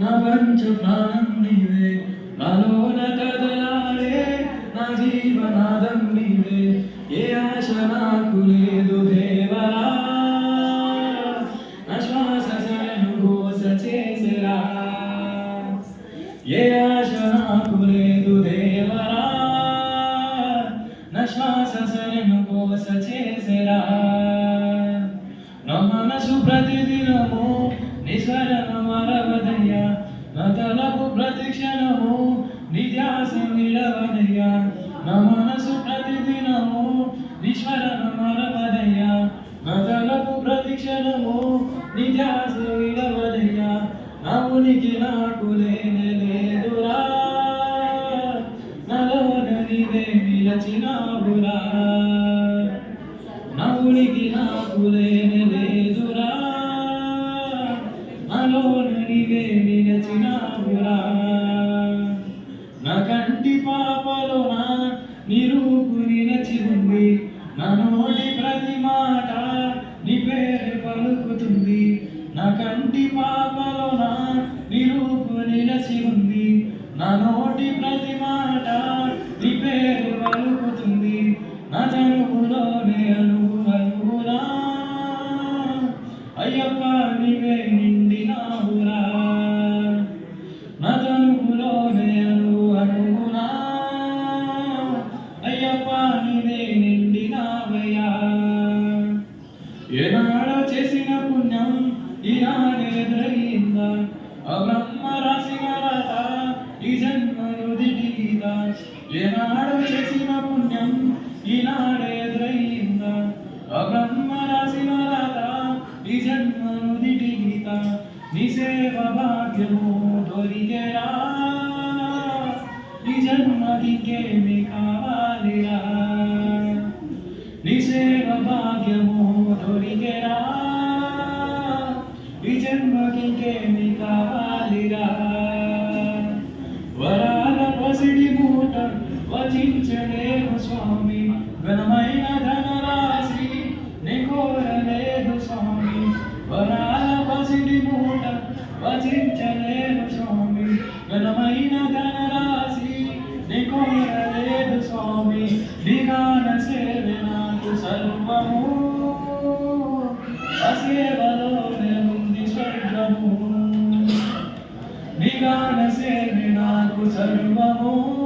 నా పంచ ప్రాణం నీవే నాలోన కదలాడే నా జీవనాదం నీవే. ఏ ఆశ నాకు లేదు దేవరా నా శ్వాస శరణు ఘోష చేసిరా. ఏ ఆశ నాకు లేదు దేవరా నా శ్వాస శరణు ఘోష చేసిరా. నా మనసు ప్రతిదినము నిస్వరణ మరవదయ్యా. నా తలపు ప్రతిక్షణము నిధ్యాస నిలవదయ్య. నా మనసు ప్రతిదినము నిస్వరణ మరవదయ్యా. నా తలపు ప్రతిక్షణము నిధ్యాస నిలవదయ్య. నా ఉనికి నాకు లేనే లేదురా. నలోన నీవే నిలచినావురా. నవునికి నాకు లేని కంటి పాపలోన నిరూపు నిలచి ఉంది. నా నోటి ప్రతి మాట నీ పేరు పలుకుతుంది. నా కంటి పాపలోన నిరూపు నిలచి ఉంది. నా నోటి ప్రతి మాట నీ పేరు పలుకుతుంది. నా జనువులోనే అణువు అబ్రహ్మ రాశి వరత ఈ జన్మను దిగిద ఏనాడు చేసిన పుణ్యం ఈనాడే ఎదురయ్యిందా అబ్రహ్మ రాశి వరత ఈ జన్మను దిగిత నీ సేవ భాగ్యము దొరికేరా. ఈ జన్మదికేమి కావాలిరా వచించలేము స్వామి. ఘనమైన ధనరాశి నీ కోరలేదు స్వామి. వరాల పసిడి మూట వచించలేము స్వామి. ఘనమైన ధనరాశి నీ కోరలేదు స్వామి. నిగాన సేవ నాకు సర్వము. అసేవలోనే ఉంది స్వర్గము. నిగాన సేవ నాకు సర్వము.